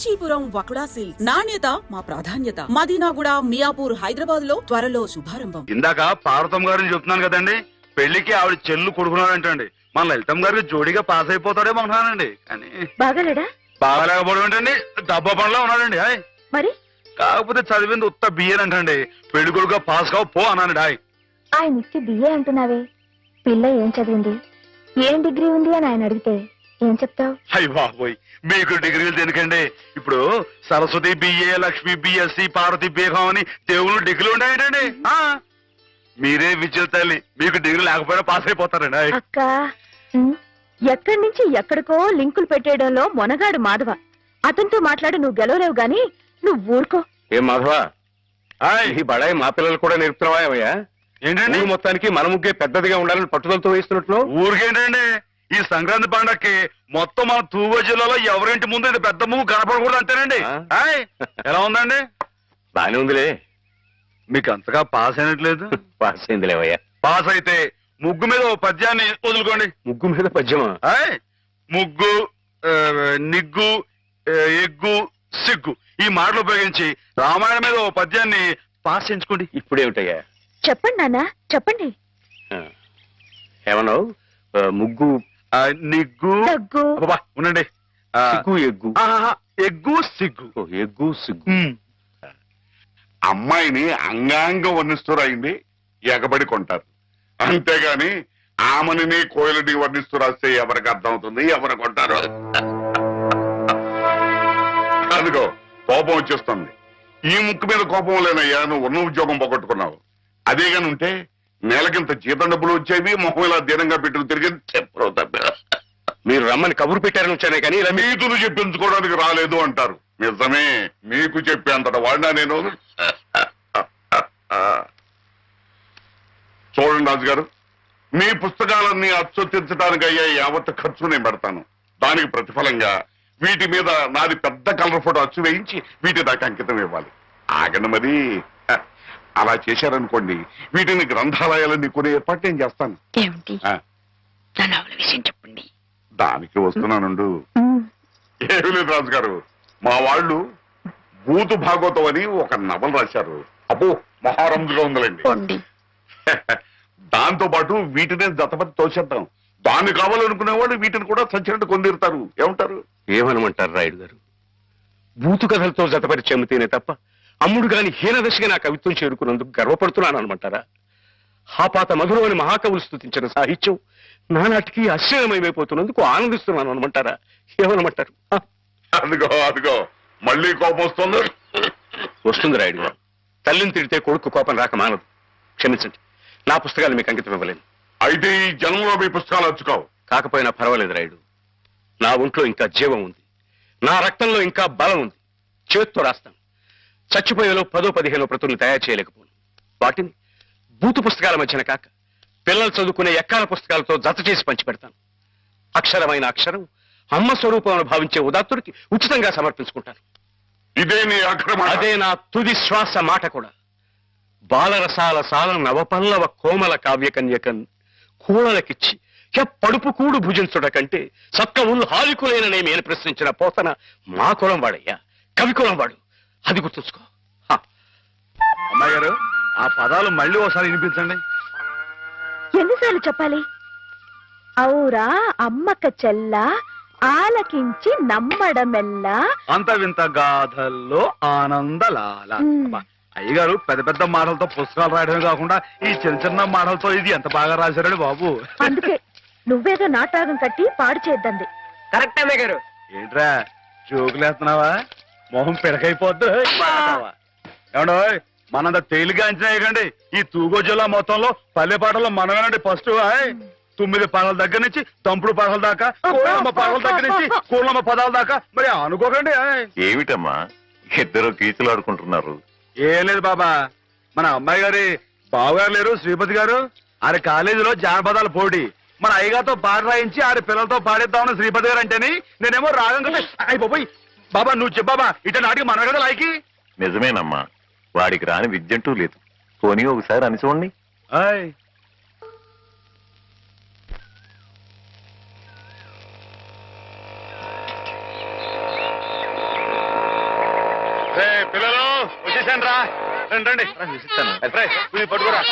Kanchipuram వకుడా silk నాణ్యత మా ప్రాధాన్యత. మదీనాగుడ మియాపూర్ హైదరాబాద్లో త్వరలో శుభారంభం. ఇందాక పార్వతం గారిని చెప్తున్నాను కదండి పెళ్ళికి ఆవిడ చెల్లు కొడుకున్నాడంటండి. మన లలితం గారికి జోడిగా పాస్ అయిపోతాడేమో అనుకున్నానండి కానీ బాగాలేడా? బాగాలేకపోవడం ఏంటండి? డబ్బా పనిలో ఉన్నాడండి హాయ్. మరి? కాకపోతే చదివింది ఉత్త బియ్యన్ అంటండి. పెళ్ళి కొడుకుగా పాస్ కావు పో అన్నానండి హాయ్. ఆయన ఇచ్చి బిఏ అంటున్నావే. పిల్ల ఏం చదివింది? ఏం డిగ్రీ ఉంది అని ఆయన అడిగితే ఏం చెప్తావు? అయ్య బాబోయ్ మీకు డిగ్రీలు దేనికండి? ఇప్పుడు సరస్వతి బిఏ లక్ష్మి బిఎస్సి పార్వతి బీహం అని దేవుళ్ళు డిగ్రీలు ఉన్నాయంటండి ఆ, మీరే విద్యుత్ తల్లి మీకు డిగ్రీ లేకపోయినా పాస్ అయిపోతారండి. అక్క ఎక్కడి నుంచి ఎక్కడికో లింకులు పెట్టేయడంలో మొనగాడు మాధవ. అతనితో మాట్లాడి నువ్వు గెలవలేవు గాని నువ్వు ఊరుకో. ఏం మాధవ? ఈ బడాయి మా పిల్లలు కూడా నేర్పుతున్నావా ఏమయ్యా? ఏంటండి? మొత్తానికి మన ముగ్గే పెద్దదిగా ఉండాలని పట్టుదలతో వేస్తున్నట్లు ఊరికేంటండి? ఈ సంక్రాంతి పండక్కి మొత్తం మన తూగో జిల్లాలో ఎవరింటి ముందు ఇది పెద్ద ముగ్గు కనపడకూడదు అంతేనండి ఎలా ఉందండి? బానే ఉందిలే. మీకు అంతగా పాస్ అయినట్లేదు. పాస్ అయిందిలేవయ్యా. పాస్ అయితే ముగ్గు మీద ఓ పద్యాన్ని వదులుకోండి. ముగ్గు మీద పద్యమా? ముగ్గు నిగ్గు ఎగ్గు సిగ్గు ఈ మాటలు ఉపయోగించి రామాయణం మీద ఓ పద్యాన్ని పాస్ చేయించుకోండి. ఇప్పుడేమిటయ్యా? చెప్పండి నాన్న చెప్పండి. ఏమన్నావు? ముగ్గు ఆ, నిగ్గు. దగ్గు అబ్బబ్బా, ఉండండి. ఆ, సిగ్గు ఎగ్గు. ఆహాహా, ఎగ్గు సిగ్గు. ఓ, ఎగ్గు సిగ్గు. ఉమ్. అమ్మాయిని అంగాంగ వర్ణిస్తురాయింది ఎగబడి కొంటారు. అంతేగాని ఆమెని కోయిలని వర్ణిస్తూ రాస్తే ఎవరికి అర్థం అవుతుంది ఎవరు కొంటారు? అదిగో కోపం వచ్చేస్తుంది. ఈ ముక్కు మీద కోపం లేనయ్యా నువ్వు ఉన్న ఉద్యోగం పోగొట్టుకున్నావు. అదే గాని ఉంటే నెలకింత జీతం డబ్బులు వచ్చేవి మొహం ఇలా దీనంగా పెట్టుకు తిరిగి చెప్పరు తప్ప. మీరు రమ్మని కబురు పెట్టారని వచ్చానే కానీ ఇలా నీతులు చెప్పించుకోవడానికి రాలేదు అంటారు. నిజమే మీకు చెప్పేంతట వాడినా నేను? చూడండి రాజు గారు మీ పుస్తకాలన్నీ అచ్చొత్తించడానికి అయ్యే యావత్ ఖర్చు నేను పెడతాను. దానికి ప్రతిఫలంగా వీటి మీద నాది పెద్ద కలర్ ఫోటో అచ్చు వేయించి వీటి దాకా అంకితం ఇవ్వాలి. ఆగండి మరి. అలా చేశారనుకోండి వీటిని గ్రంథాలయాలన్నీ కొనే ఏర్పాటు నేను చేస్తాను. ఏమిటి? ఆ, నా నవల విషయం చెప్పండి. దానికి వస్తున్నానుండు. ఏమీ లేదు రాజు గారు మా వాళ్ళు భూతు భాగవతం అని ఒక నవల రాశారు. అబ్బో మహారంజుగా ఉందిలేండి. పోండి. దాంతో పాటు వీటినే జతపతి తోసేద్దాం. దాన్ని కావాలనుకునే వాళ్ళు వీటిని కూడా సచ్చినట్టు కొందిరుతారు. ఏమంటారు? ఏమనమంటారు రాయుడు గారు? బూతు కథలతో జతపరిచి అమ్మితేనే తప్ప అమ్ముడు గాని హీనదశగా నా కవిత్వం చేరుకున్నందుకు గర్వపడుతున్నాను అనమంటారా హాపాత మధురమని మహాకవులు స్థుతించిన సాహిత్యం నానాటికి అశ్చర్యమైపోతున్నందుకు ఆనందిస్తున్నాను అనమంటారా ఏమనమంటారు అదిగో అదిగో మళ్ళీ కోపం వస్తుంది. వస్తుంది రాయుడు గారు తల్లిని తిడితే కొడుకు కోపం రాక మానదు. క్షమించండి. నా పుస్తకాలు మీకు అంకితం ఇవ్వలేను. అయితే ఈ జన్మలో మీ పుస్తకాలు అచ్చుకోవు. కాకపోయినా పర్వాలేదు రాయుడు నా ఒంట్లో ఇంకా జీవం ఉంది. నా రక్తంలో ఇంకా బలం ఉంది. చేత్తో రాస్తాను. చచ్చిపోయేలో పదో పదిహేనో ప్రతుల్ని తయారు చేయలేకపోను. వాటిని బూతు పుస్తకాల మధ్యన కాక పిల్లలు చదువుకునే ఎక్కాల పుస్తకాలతో జత చేసి పంచి పెడతాను అక్షరమైన అక్షరం అమ్మ స్వరూపం భావించే ఉదాత్తుడికి ఉచితంగా సమర్పించుకుంటాను. ఇదే నీ అక్రమ అదే నా తుది శ్వాస మాట కూడా. బాలరసాల సాల నవపల్లవ కోమల కావ్యకన్యకన్ కూడలకిచ్చి పడుపు కూడు భుజించుట కంటే సక్క ఉల్లు హాలికులేననే నేను ప్రశ్నించిన పోతన మా కులం వాడయ్యా కవి కులం వాడు. అది గుర్తుంచుకో. అమ్మాయి గారు ఆ పదాలు మళ్ళీ ఒకసారి వినిపించండి. ఎన్నిసార్లు చెప్పాలి? ఔరా అమ్మక చెల్ల ఆలకించి నమ్మడమెల్లా. అంత వింత గాథల్లో ఆనందలాల. అయ్యగారు పెద్ద పెద్ద మాటలతో పుస్తకాలు రాయడమే కాకుండా ఈ చిన్న చిన్న మాటలతో ఇది ఎంత బాగా రాశారండి బాబు. అందుకే నువ్వేదో నాటకం కట్టి పాడు చేద్దంది కరెక్ట్ అమ్మాయి గారు ఏంట్రా జోకులేస్తున్నావా? మొహం పిడకైపోద్దు. ఏమండో మనంత తేలిగా అంచనా వేయకండి. ఈ తూగో జిల్లా మొత్తంలో పల్లె పాటలో మనమేనండి ఫస్ట్ తొమ్మిది పదాల దగ్గర నుంచి తంపుడు పదాల దాకా కోళ్ళమ్మ పదాల దగ్గర నుంచి కోళ్ళమ్మ పదాల దాకా. మరి అనుకోకండి. ఏమిటమ్మా? ఇద్దరు కీచులు ఆడుకుంటున్నారు. ఏం లేదు బాబా. మన అమ్మాయి గారి బావగారు లేరు శ్రీపతి గారు. ఆరి కాలేజీలో జానపదాల పోటీ. మన అయ్యగారితో పాట రాయించి ఆరి పిల్లలతో పాడేద్దామని శ్రీపతి గారు అంటేని నేనేమో రాగం కదా అయిపోయి బాబా నువ్వు చెప్పాబా ఇట నాటికి మన కదా లాయకి? నిజమేనమ్మా వాడికి రాని విద్యంటూ లేదు. పోనీ ఒకసారి అని చూడండి. పిల్లలు వచ్చేసాను రా రండి. రండి పట్టుకోరా.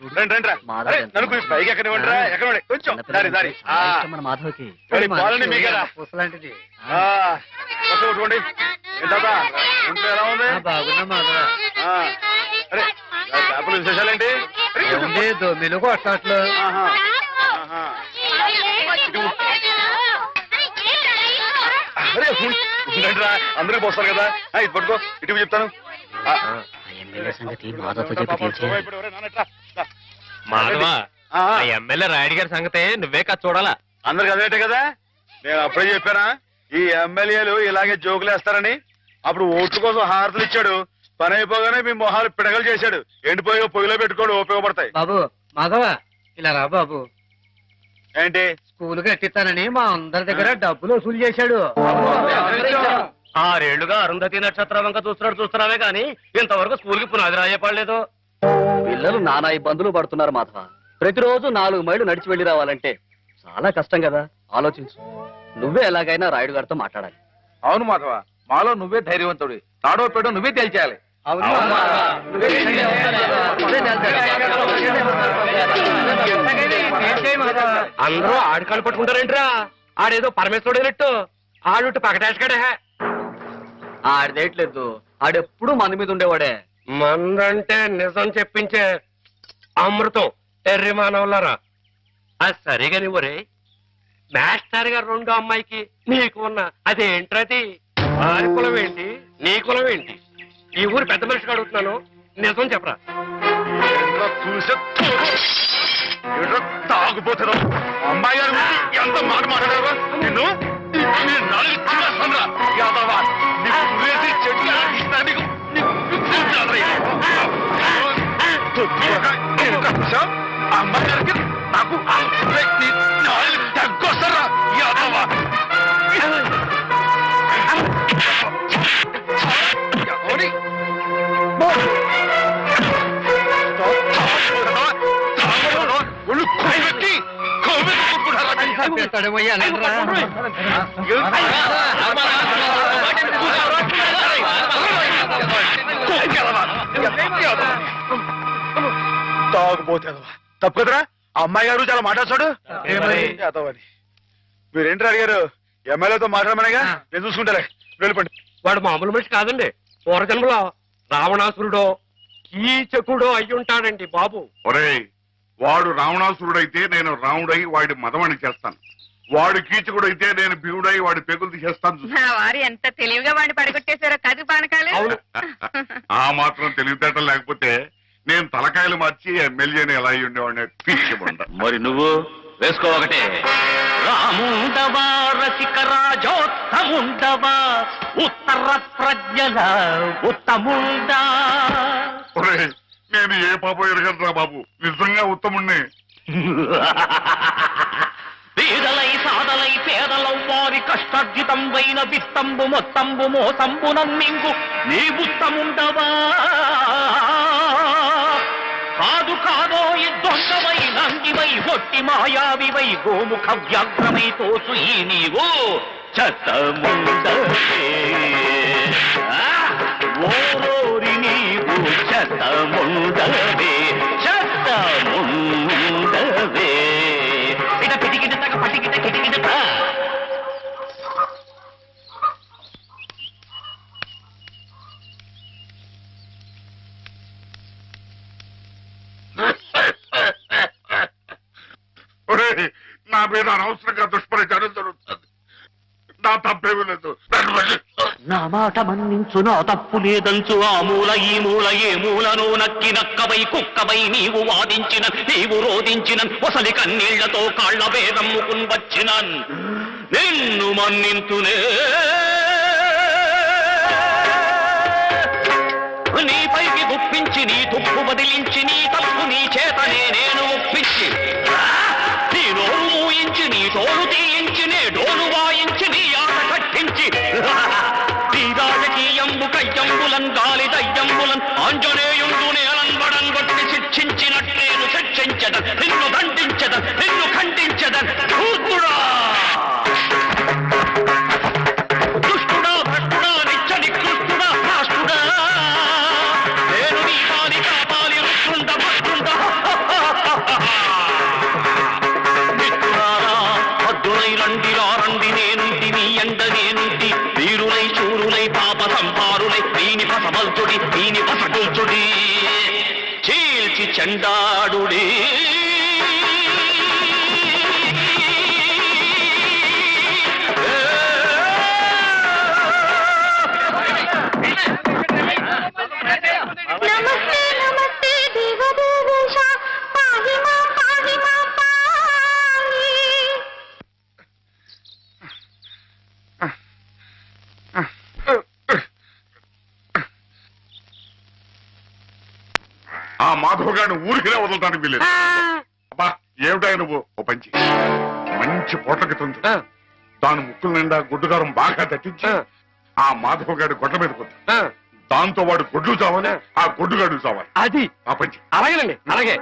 రండి, రండి రండి రా అరే, నన్ను కొంచెం పైకి ఎక్కనివ్వండి రా ఎక్కనివ్వండి. కొంచెం. దారి దారి ఆ, మన మాధవకి. మరి పాలని మీకేనా? పూసలాంటిది. ఆ, బస్సు కొట్టుకోండి ఏంటబ్బా ఇంట్లో ఎలా ఉంది? బాగున్నా మాధవ. ఆ, అరే ఆ చేపల విశేషాలేంటి? ఉంది దొమ్మిలు కొట్టట్లు. ఆహా, ఆహా. అరే ఉండండి రా. అందరూ పోస్తారు కదా. ఆ, ఇది పట్టుకో. ఇటు చెప్తాను. ఆ, ఎమ్మెల్యే సంగతి మాధవతో చెప్పి పాప. ఇప్పుడు. మాధవా ఆ, ఆ. ఎమ్మెల్యే రాయుడు గారి సంగతే నువ్వే కాదు చూడాలా. అందరికి అదేంటే కదా? నేను అప్పుడే చెప్పానా ఈ ఎమ్మెల్యేలు ఇలాగే జోకులు వేస్తారని. అప్పుడు ఓట్ల కోసం హారతులు ఇచ్చాడు. పని అయిపోగానే మీ మొహాలు పిడగలు చేశాడు. ఎండిపోయి పొయ్యిలో పెట్టుకోడు ఉపయోగపడతాయి. బాబు మాధవ ఇలా రా బాబు. ఏంటి? స్కూల్ కట్టిస్తానని మా అందరి దగ్గర డబ్బులు వసూలు చేశాడు. ఆరేళ్ళుగా అరుంధతి నక్షత్రం వంక చూస్తున్నాడు చూస్తున్నావే గాని ఇంతవరకు స్కూల్కి పునాది రాయపడలేదు పిల్లలు నానా ఇబ్బందులు పడుతున్నారు మాధవ. ప్రతిరోజు నాలుగు మైళ్ళు నడిచి వెళ్ళి రావాలంటే చాలా కష్టం కదా? ఆలోచించు. నువ్వే ఎలాగైనా రాయుడు గారితో మాట్లాడాలి. అవును మాధవ. మాలో నువ్వే ధైర్యవంతుడు. తాడో పెడో నువ్వే తేల్చేయాలి. అవును అందరూ ఆడికాలు పట్టుకుంటారేంట్రా? ఆడేదో పరమేశ్వరుడైనట్టు ఆడుట్టు పకటేసుకాడే ఆడదేయట్లేదు ఆడెప్పుడు మన మీద ఉండేవాడే. మందంటే నిజం చెప్పించే అమృతం. ఎర్రి మానవులారా అది సరిగాని ఒరే మాస్టర్ గారు రెండో అమ్మాయికి నీకు ఉన్న అదేంట్రది? వారి కులం ఏంటి? నీ కులం ఏంటి? ఈ ఊరు పెద్ద మనిషికి అడుగుతున్నాను. నిజం చెప్పరా? తాగుపోతున్నావు అమ్మాయి గారు ఎంత మాట మాట్లాడారు నిన్ను? నాలుగు కొట్టుకుంటారా తాగుపోతే తప్పు కదరా అమ్మాయి గారు చాలా మాట్లాడతాడు యాదవని మీరేంటి అడిగారు ఎమ్మెల్యేతో మాట్లాడమనేగా నేను చూసుకుంటారే వెళ్ళిపోండి వాడు మామూలు మనిషి కాదండి పూర్వజన్మలో రావణాసురుడో కీచకుడో అయి ఉంటాడండి బాబు ఒరేయ్ వాడు రావణాసురుడైతే నేను రాముడై వాడి మదమని చేస్తాను వాడు కీచకుడైతే నేను భీముడై వాడి పెగులు తీసేస్తాను. నా వారు ఎంత తెలివిగా వాడిని పడగొట్టేశారో కదు పానకాలు. అవును. ఆ మాత్రం తెలివితేటలు లేకపోతే నేను తలకాయలు మార్చి ఎమ్మెల్యేని ఎలా అయ్యి ఉండేవాడిని? మరి నువ్వు వేసుకో ఒకటే. రాముండవా రసిక రాజోత్తముండవా ఉత్తర ప్రజ్ఞల ఉత్తముండా. ఒరేయ్ నేను ఏ పాపం ఎరగదురా బాబు? నిజంగా ఉత్తముణ్ణి. పేదలై సాదలై పేదలౌ వారి కష్టార్జితంబైన విత్తంబు మొత్తంబు మోసంబు నమ్మింగు నీ బుత్తముండవా కాదు కాదో దొంగవై నంగివై ఒట్టి మాయావివై గోముఖ వ్యాఘ్రమై తోచు ఈ నీవు చతముండవే ఆ, ఓరోరి నీవు చతముండవే చతము నా మీద అనవసరంగా దుష్పరిచారం జరుగుతుంది నా తప్పేమీ లేదు నన్ను వదిలేయ్. నా మాట మన్నించు నా తప్పు లేదంచు. ఆ మూల ఈ మూల ఏ మూలను నక్కి నక్కవై కుక్కవై నీవు వాదించిన నీవు రోధించిన ఒసలి కన్నీళ్ళతో కాళ్ళ వేదమ్ముకుని వచ్చిన నిన్ను మన్నింతునే. నీపైకి గుప్పించి నీ తుప్పు వదిలించి నీ తప్పు నీ చేతనే నేను ఒప్పించి. నీ నోరు మూయించి నీ తోలు తీయించి నే డోలు వాయి దండించదన్ నిన్ను దండించదన్ నిన్ను ఖండించదన్ ధూర్తుడా దుష్టుడా చెండాడుడే. ఆ మాధవ్ గారిని ఊరికినే వదలటానికి వీలేదు అబ్బా ఏమిటా నువ్వు? ఓ పంచి. మంచి పోట్ల తుంది ఆ, దాని ముక్కుల నిండా గుడ్డుగారం బాగా దట్టించి ఆ. మాధవ్ గారి గొడ్ల మీద ఆ, దాంతో వాడు గొడ్లు చావాలి ఆ. గొడ్డుగాడు చావాలి. అది. ఆ పంచి. అలాగేనండి అలాగే.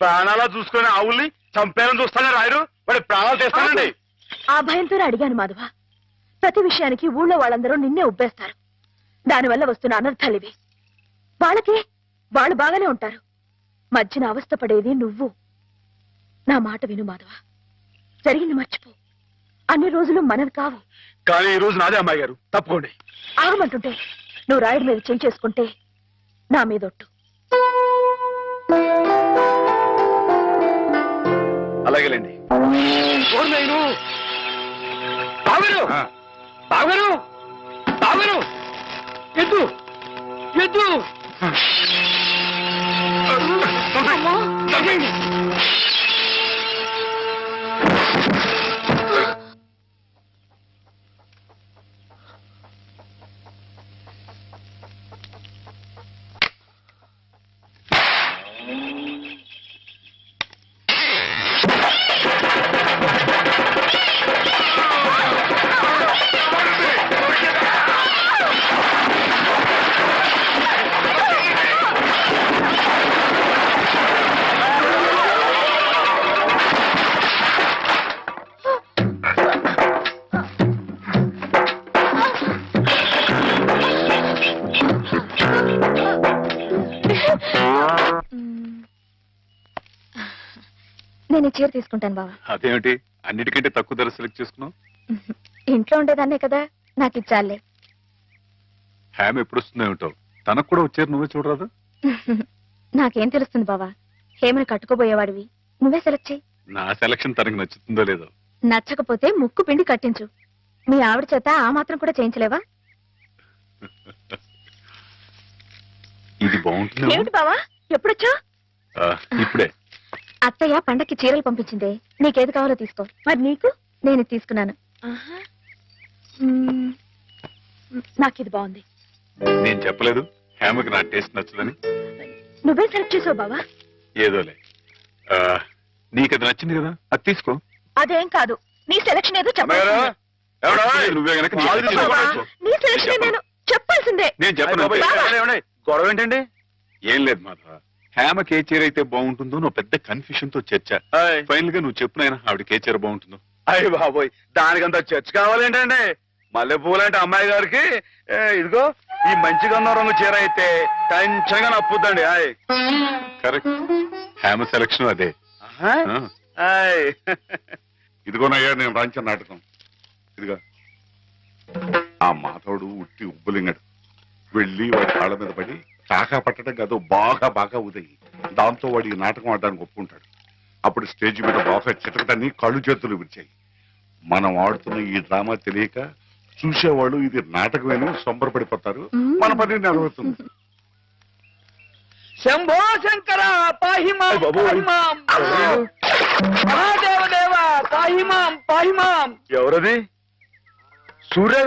ప్రాణాలా చూసుకుని ఆవుల్ని చంపేయాలని చూస్తానే రాయరు వాడి ప్రాణాలు తీస్తానండి. ఆ భయంతోనే అడిగాను మాధవ. ప్రతి విషయానికి ఊళ్ళో వాళ్ళందరూ నిన్నే ఉబ్బేస్తారు. దానివల్ల వస్తున్న అనర్థాలివి వాళ్ళకి వాళ్ళు బాగానే ఉంటారు. మధ్యన అవస్థపడేది నువ్వు. నా మాట విను మాధవ. జరిగింది మర్చిపో. అన్ని రోజులు మనవి కావు. కానీ ఈ రోజు నాదే అమ్మాయి గారు. తప్పుకోండి. ఆగమంటుంటే నువ్వు రాయుడి మీద చేసుకుంటే నా మీదొట్టు. అలాగేలేండి. ఆ, బావగారు! బావగారు! ఎద్దు! ఎద్దు! నేను ఈ చీర తీసుకుంటాను బావా. అదేమిటి? అన్నిటికంటే తక్కువ ధర సెలెక్ట్ చేసుకున్నావు? ఇంట్లో ఉండేదాన్నే కదా నాకు ఇచ్చాలే. హ్యామ్ ఎప్పుడు వస్తుందో ఏమిటో తనకు కూడా వచ్చారు నువ్వే చూడరాదు? నాకేం తెలుస్తుంది బావా? హేమని కట్టుకోబోయేవాడివి. నువ్వే సెలెక్ట్ చేయి. నా సెలక్షన్ తనకు నచ్చుతుందో లేదో? నచ్చకపోతే ముక్కు పిండి కట్టించు. మీ ఆవిడ చేత ఆ మాత్రం కూడా చేయించలేవా? ఇది బాగుంటుంది ఏమిటి బావా? ఎప్పుడొచ్చా ఇప్పుడే. అత్తయ్య పండక్కి చీరలు పంపించిందే. నీకేది కావాలో తీసుకో. మరి నీకు? నేను తీసుకున్నాను. నాకు ఇది బాగుంది. నేను చెప్పలేదు. హ్యామ్కి నా టేస్ట్ నచ్చదని. నువ్వే సెలెక్ట్ చేసావు బావా. ఏదోలే. ఆ, నీకు అది నచ్చింది కదా? అది తీసుకో. అదేం కాదు. నీ సెలక్షన్ ఏదో చెప్పాల్సిందే. నీ సెలక్షన్ నేను? చెప్పాల్సిందే. నేను అయ్ చెప్పను బాబోయ్, అంతే. ఏమండి, ఏమండి? గొడవ ఏంటండి? ఏం లేదు మాధవ. హ్యామకి ఏ చీర అయితే బాగుంటుందో నువ్వు పెద్ద కన్ఫ్యూషన్తో చర్చ. ఆయ్. ఫైనల్గా నువ్వు చెప్పునైనా ఆవిడకి ఏ చీర బాగుంటుందో. అయ్య బాబోయ్ దానికంత చర్చ కావాలేంటండి? మల్లె పూలంటే అమ్మాయి గారికి ఏ, ఇదిగో ఈ మంచి గంధం రంగు చీర అయితే టెన్షన్గా నప్పుద్దండి ఆయ్. కరెక్ట్ హ్యామ సెలక్షన్ అదే. ఆహా. ఆ, ఆయ్. ఇదిగోనయ్యా నేను రాంచిన నాటకం. ఇదిగా. ఆ మాధవుడు ఉట్టి ఉబ్బులింగడు. వెళ్ళి వాడి కాళ్ళ మీద పడి కాకా పట్టడం కాదు బాగా బాగా ఉదయి దాంతో వాడి ఈ నాటకం ఆడడానికి ఒప్పుకుంటాడు. అప్పుడు స్టేజ్ మీద బాగా చిటకటాన్ని కళ్ళు చేతులు విరిచాయి. మనం ఆడుతున్న ఈ డ్రామా తెలియక చూసేవాళ్ళు ఇది నాటకమేని సంబరపడిపోతారు. మన పని నెరవేరుతుంది. శంభో శంకర పాహిమాం అయ్ బాబోయ్. పాహిమాం. మహాదేవ దేవ పాహిమాం పాహిమాం. ఎవరది? సూర్య